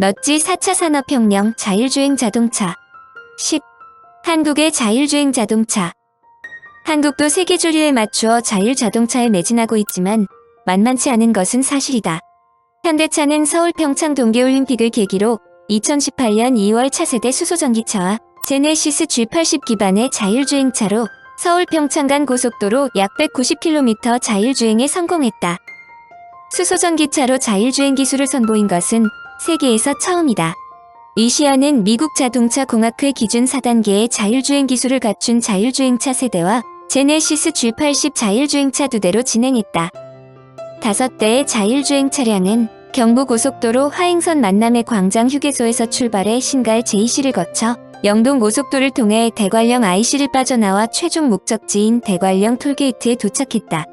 넛지 4차 산업혁명 자율주행 자동차 10. 한국의 자율주행 자동차 한국도 세계 주류에 맞추어 자율 자동차에 매진하고 있지만 만만치 않은 것은 사실이다. 현대차는 서울 평창 동계올림픽을 계기로 2018년 2월 차세대 수소전기차와 제네시스 G80 기반의 자율주행차로 서울 평창 간 고속도로 약 190km 자율주행에 성공했다. 수소전기차로 자율주행 기술을 선보인 것은 세계에서 처음이다. 이시아는 미국 자동차 공학회 기준 4단계의 자율주행 기술을 갖춘 자율주행차 세대와 제네시스 G80 자율주행차 두 대로 진행했다. 다섯 대의 자율주행 차량은 경부고속도로 하행선 만남의 광장 휴게소에서 출발해 신갈 JC를 거쳐 영동 고속도를 통해 대관령 IC를 빠져나와 최종 목적지인 대관령 톨게이트에 도착했다.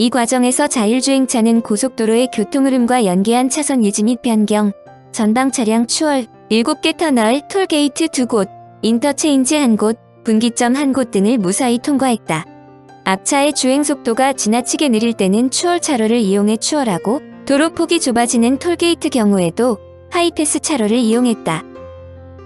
이 과정에서 자율주행차는 고속도로의 교통흐름과 연계한 차선 유지 및 변경, 전방 차량 추월, 7개 터널, 톨게이트 2곳, 인터체인지 1곳, 분기점 1곳 등을 무사히 통과했다. 앞차의 주행 속도가 지나치게 느릴 때는 추월 차로를 이용해 추월하고 도로 폭이 좁아지는 톨게이트 경우에도 하이패스 차로를 이용했다.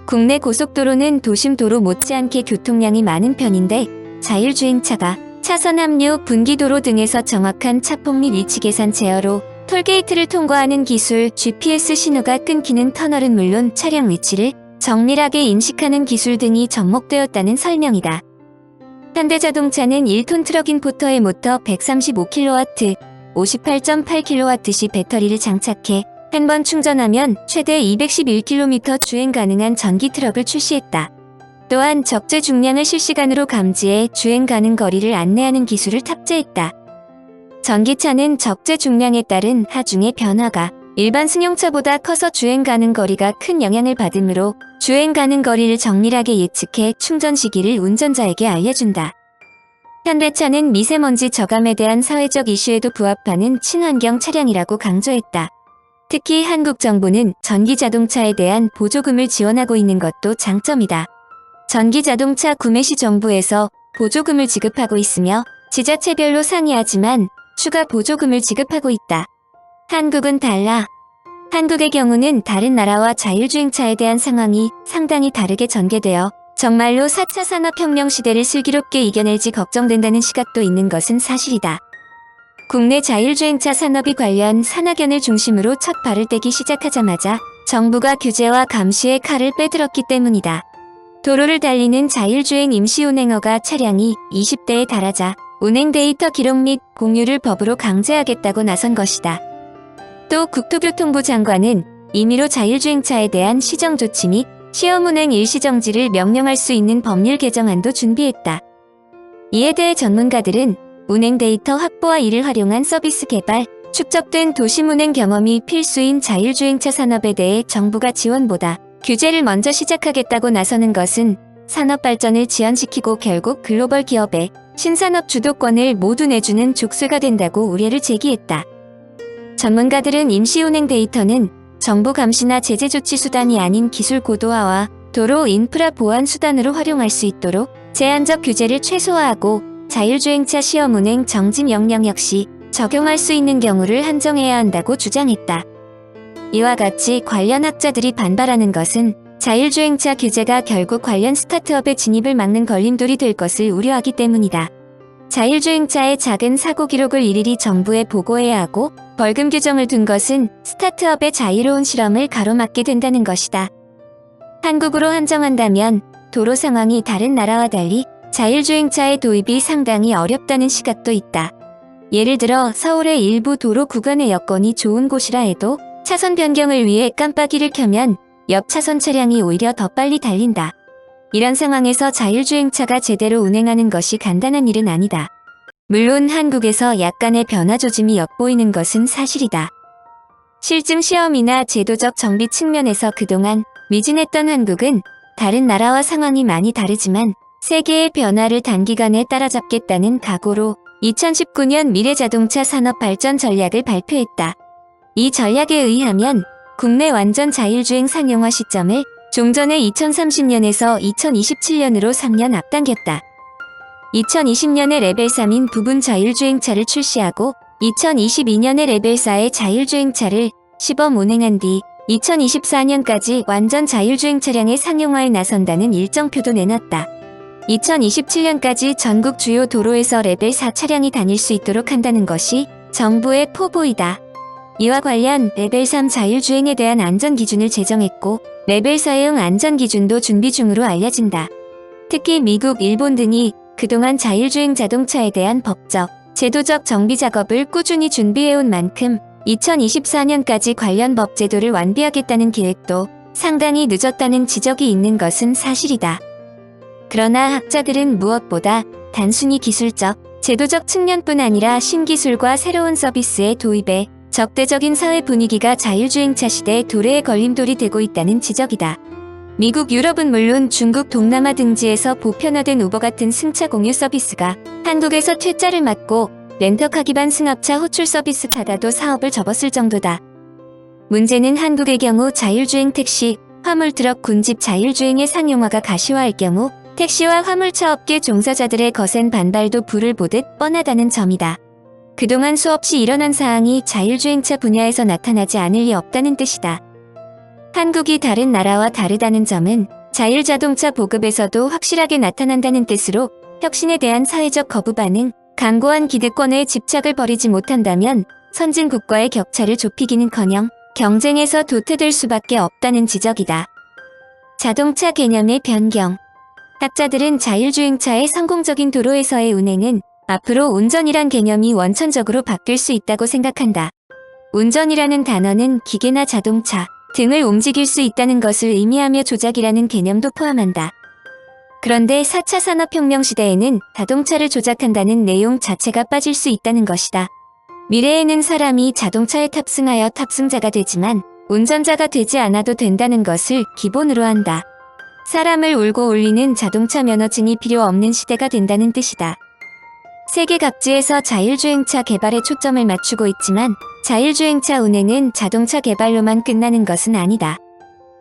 국내 고속도로는 도심 도로 못지않게 교통량이 많은 편인데 자율주행차가 차선 합류, 분기도로 등에서 정확한 차폭 및 위치 계산 제어로 톨게이트를 통과하는 기술, GPS 신호가 끊기는 터널은 물론 차량 위치를 정밀하게 인식하는 기술 등이 접목되었다는 설명이다. 현대자동차는 1톤 트럭 인 포터의 모터 135kW, 58.8kW시 배터리를 장착해 한 번 충전하면 최대 211km 주행 가능한 전기 트럭을 출시했다. 또한 적재 중량을 실시간으로 감지해 주행 가능 거리를 안내하는 기술을 탑재했다. 전기차는 적재 중량에 따른 하중의 변화가 일반 승용차보다 커서 주행 가능 거리가 큰 영향을 받으므로 주행 가능 거리를 정밀하게 예측해 충전 시기를 운전자에게 알려준다. 현대차는 미세먼지 저감에 대한 사회적 이슈에도 부합하는 친환경 차량이라고 강조했다. 특히 한국 정부는 전기 자동차에 대한 보조금을 지원하고 있는 것도 장점이다. 전기 자동차 구매 시 정부에서 보조금을 지급하고 있으며 지자체별로 상이하지만 추가 보조금을 지급하고 있다. 한국은 달라. 한국의 경우는 다른 나라와 자율주행차에 대한 상황이 상당히 다르게 전개되어 정말로 4차 산업혁명 시대를 슬기롭게 이겨낼지 걱정된다는 시각도 있는 것은 사실이다. 국내 자율주행차 산업이 관련 산학연을 중심으로 첫 발을 떼기 시작하자마자 정부가 규제와 감시의 칼을 빼들었기 때문이다. 도로를 달리는 자율주행 임시운행허가 차량이 20대에 달하자 운행 데이터 기록 및 공유를 법으로 강제하겠다고 나선 것이다. 또 국토교통부 장관은 임의로 자율주행차에 대한 시정 조치 및 시험운행 일시정지를 명령할 수 있는 법률 개정안도 준비했다. 이에 대해 전문가들은 운행 데이터 확보와 이를 활용한 서비스 개발, 축적된 도심 운행 경험이 필수인 자율주행차 산업에 대해 정부가 지원보다 규제를 먼저 시작하겠다고 나서는 것은 산업 발전을 지연시키고 결국 글로벌 기업의 신산업 주도권을 모두 내주는 족쇄가 된다고 우려를 제기했다. 전문가들은 임시운행 데이터는 정부 감시나 제재 조치 수단이 아닌 기술 고도화와 도로 인프라 보안 수단으로 활용할 수 있도록 제한적 규제를 최소화하고 자율주행차 시험 운행 정지 명령 역시 적용할 수 있는 경우를 한정해야 한다고 주장했다. 이와 같이 관련 학자들이 반발하는 것은 자율주행차 규제가 결국 관련 스타트업의 진입을 막는 걸림돌이 될 것을 우려하기 때문이다. 자율주행차의 작은 사고 기록을 일일이 정부에 보고해야 하고 벌금 규정을 둔 것은 스타트업의 자유로운 실험을 가로막게 된다는 것이다. 한국으로 한정한다면 도로 상황이 다른 나라와 달리 자율주행차의 도입이 상당히 어렵다는 시각도 있다. 예를 들어 서울의 일부 도로 구간의 여건이 좋은 곳이라 해도 차선 변경을 위해 깜빡이를 켜면 옆 차선 차량이 오히려 더 빨리 달린다. 이런 상황에서 자율주행차가 제대로 운행하는 것이 간단한 일은 아니다. 물론 한국에서 약간의 변화 조짐이 엿보이는 것은 사실이다. 실증 시험이나 제도적 정비 측면에서 그동안 미진했던 한국은 다른 나라와 상황이 많이 다르지만 세계의 변화를 단기간에 따라잡겠다는 각오로 2019년 미래자동차 산업 발전 전략을 발표했다. 이 전략에 의하면 국내 완전 자율주행 상용화 시점을 종전의 2030년에서 2027년으로 3년 앞당겼다. 2020년에 레벨 3인 부분 자율주행차를 출시하고 2022년에 레벨 4의 자율주행차를 시범 운행한 뒤 2024년까지 완전 자율주행 차량의 상용화에 나선다는 일정표도 내놨다. 2027년까지 전국 주요 도로에서 레벨 4 차량이 다닐 수 있도록 한다는 것이 정부의 포부이다. 이와 관련 레벨 3 자율주행에 대한 안전 기준을 제정했고 레벨 4형 안전 기준도 준비 중으로 알려진다. 특히 미국, 일본 등이 그동안 자율주행 자동차에 대한 법적, 제도적 정비 작업을 꾸준히 준비해온 만큼 2024년까지 관련 법 제도를 완비하겠다는 계획도 상당히 늦었다는 지적이 있는 것은 사실이다. 그러나 학자들은 무엇보다 단순히 기술적, 제도적 측면뿐 아니라 신기술과 새로운 서비스의 도입에 적대적인 사회 분위기가 자율주행차 시대의 도래의 걸림돌이 되고 있다는 지적이다. 미국, 유럽은 물론 중국, 동남아 등지에서 보편화된 우버 같은 승차 공유 서비스가 한국에서 퇴짜를 맞고 렌터카 기반 승합차 호출 서비스 타다도 사업을 접었을 정도다. 문제는 한국의 경우 자율주행 택시, 화물트럭, 군집 자율주행의 상용화가 가시화할 경우 택시와 화물차 업계 종사자들의 거센 반발도 불을 보듯 뻔하다는 점이다. 그동안 수없이 일어난 사항이 자율주행차 분야에서 나타나지 않을 리 없다는 뜻이다. 한국이 다른 나라와 다르다는 점은 자율자동차 보급에서도 확실하게 나타난다는 뜻으로 혁신에 대한 사회적 거부 반응, 강고한 기득권에 집착을 버리지 못한다면 선진국과의 격차를 좁히기는커녕 경쟁에서 도태될 수밖에 없다는 지적이다. 자동차 개념의 변경 학자들은 자율주행차의 성공적인 도로에서의 운행은 앞으로 운전이란 개념이 원천적으로 바뀔 수 있다고 생각한다. 운전이라는 단어는 기계나 자동차 등을 움직일 수 있다는 것을 의미하며 조작이라는 개념도 포함한다. 그런데 4차 산업혁명 시대에는 자동차를 조작한다는 내용 자체가 빠질 수 있다는 것이다. 미래에는 사람이 자동차에 탑승하여 탑승자가 되지만 운전자가 되지 않아도 된다는 것을 기본으로 한다. 사람을 울고 울리는 자동차 면허증이 필요 없는 시대가 된다는 뜻이다. 세계 각지에서 자율주행차 개발에 초점을 맞추고 있지만 자율주행차 운행은 자동차 개발로만 끝나는 것은 아니다.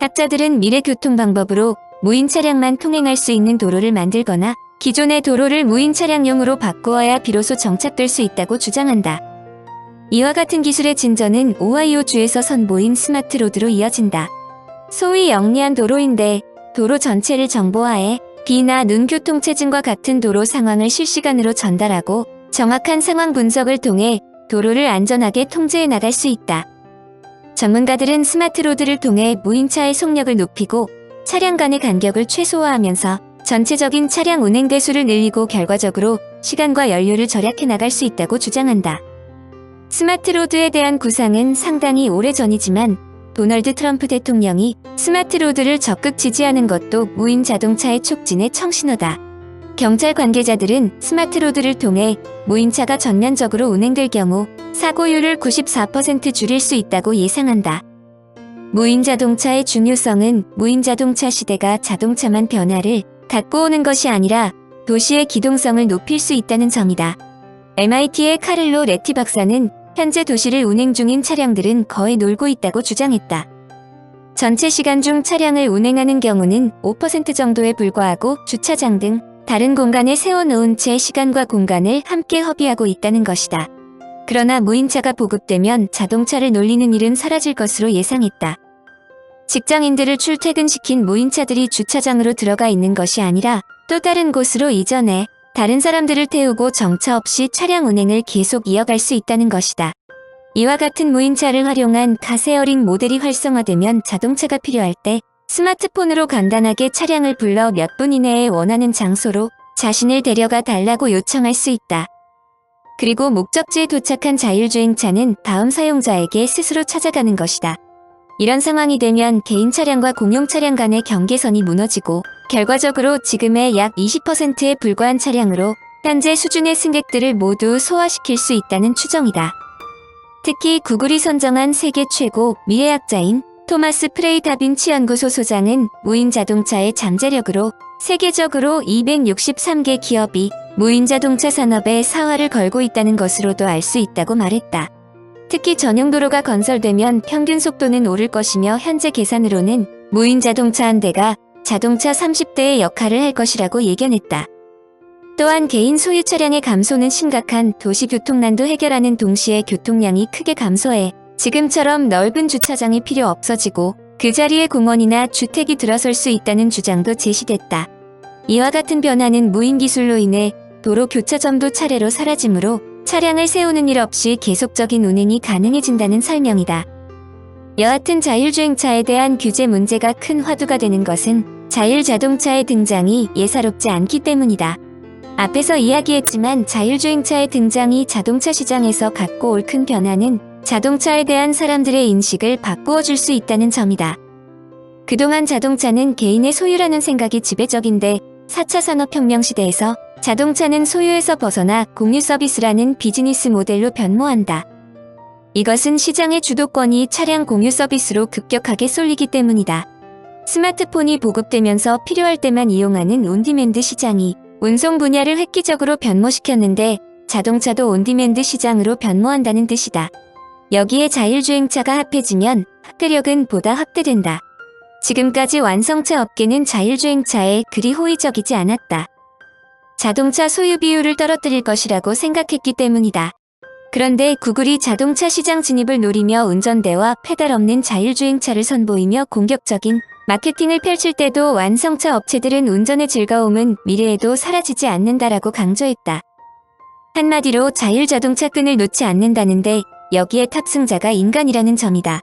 학자들은 미래 교통 방법으로 무인 차량만 통행할 수 있는 도로를 만들거나 기존의 도로를 무인 차량용으로 바꾸어야 비로소 정착될 수 있다고 주장한다. 이와 같은 기술의 진전은 오하이오주에서 선보인 스마트 로드로 이어진다. 소위 영리한 도로인데 도로 전체를 정보화해 비나 눈 교통 체증과 같은 도로 상황을 실시간으로 전달하고 정확한 상황 분석을 통해 도로를 안전하게 통제해 나갈 수 있다. 전문가들은 스마트 로드를 통해 무인차의 속력을 높이고 차량 간의 간격을 최소화하면서 전체적인 차량 운행 대수를 늘리고 결과적으로 시간과 연료를 절약해 나갈 수 있다고 주장한다. 스마트 로드에 대한 구상은 상당히 오래전이지만 도널드 트럼프 대통령이 스마트 로드를 적극 지지하는 것도 무인 자동차의 촉진의 청신호다. 경찰 관계자들은 스마트 로드를 통해 무인차가 전면적으로 운행될 경우 사고율을 94% 줄일 수 있다고 예상한다. 무인 자동차의 중요성은 무인 자동차 시대가 자동차만 변화를 갖고 오는 것이 아니라 도시의 기동성을 높일 수 있다는 점이다. MIT의 카를로 레티 박사는 현재 도시를 운행 중인 차량들은 거의 놀고 있다고 주장했다. 전체 시간 중 차량을 운행하는 경우는 5% 정도에 불과하고 주차장 등 다른 공간에 세워놓은 채 시간과 공간을 함께 허비하고 있다는 것이다. 그러나 무인차가 보급되면 자동차를 놀리는 일은 사라질 것으로 예상했다. 직장인들을 출퇴근시킨 무인차들이 주차장으로 들어가 있는 것이 아니라 또 다른 곳으로 이전해 다른 사람들을 태우고 정차 없이 차량 운행을 계속 이어갈 수 있다는 것이다. 이와 같은 무인차를 활용한 카세어링 모델이 활성화되면 자동차가 필요할 때 스마트폰으로 간단하게 차량을 불러 몇 분 이내에 원하는 장소로 자신을 데려가 달라고 요청할 수 있다. 그리고 목적지에 도착한 자율주행차는 다음 사용자에게 스스로 찾아가는 것이다. 이런 상황이 되면 개인 차량과 공용 차량 간의 경계선이 무너지고 결과적으로 지금의 약 20%에 불과한 차량으로 현재 수준의 승객들을 모두 소화시킬 수 있다는 추정이다. 특히 구글이 선정한 세계 최고 미래학자인 토마스 프레이 다빈치 연구소 소장은 무인 자동차의 잠재력으로 세계적으로 263개 기업이 무인 자동차 산업에 사활을 걸고 있다는 것으로도 알 수 있다고 말했다. 특히 전용 도로가 건설되면 평균 속도는 오를 것이며 현재 계산으로는 무인 자동차 한 대가 자동차 30대의 역할을 할 것이라고 예견했다. 또한 개인 소유 차량의 감소는 심각한 도시 교통난도 해결하는 동시에 교통량이 크게 감소해 지금처럼 넓은 주차장이 필요 없어지고 그 자리에 공원이나 주택이 들어설 수 있다는 주장도 제시됐다. 이와 같은 변화는 무인 기술로 인해 도로 교차점도 차례로 사라지므로 차량을 세우는 일 없이 계속적인 운행이 가능해진다는 설명이다. 여하튼 자율주행차에 대한 규제 문제가 큰 화두가 되는 것은 자율자동차의 등장이 예사롭지 않기 때문이다. 앞에서 이야기했지만 자율주행차의 등장이 자동차 시장에서 갖고 올 큰 변화는 자동차에 대한 사람들의 인식을 바꾸어 줄 수 있다는 점이다. 그동안 자동차는 개인의 소유라는 생각이 지배적인데 4차 산업혁명 시대에서 자동차는 소유에서 벗어나 공유 서비스라는 비즈니스 모델로 변모한다. 이것은 시장의 주도권이 차량 공유 서비스로 급격하게 쏠리기 때문이다. 스마트폰이 보급되면서 필요할 때만 이용하는 온디맨드 시장이 운송 분야를 획기적으로 변모시켰는데 자동차도 온디맨드 시장으로 변모한다는 뜻이다. 여기에 자율주행차가 합해지면 확대력은 보다 확대된다. 지금까지 완성차 업계는 자율주행차에 그리 호의적이지 않았다. 자동차 소유 비율을 떨어뜨릴 것이라고 생각했기 때문이다. 그런데 구글이 자동차 시장 진입을 노리며 운전대와 페달 없는 자율주행차를 선보이며 공격적인 마케팅을 펼칠 때도 완성차 업체들은 운전의 즐거움은 미래에도 사라지지 않는다라고 강조했다. 한마디로 자율자동차 끈을 놓지 않는다는데 여기에 탑승자가 인간이라는 점이다.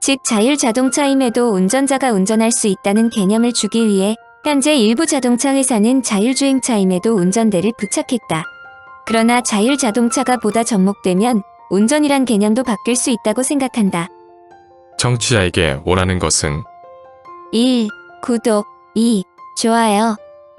즉 자율자동차임에도 운전자가 운전할 수 있다는 개념을 주기 위해 현재 일부 자동차 회사는 자율주행차임에도 운전대를 부착했다. 그러나 자율자동차가 보다 접목되면 운전이란 개념도 바뀔 수 있다고 생각한다. 청취자에게 원하는 것은 1. 구독 2. 좋아요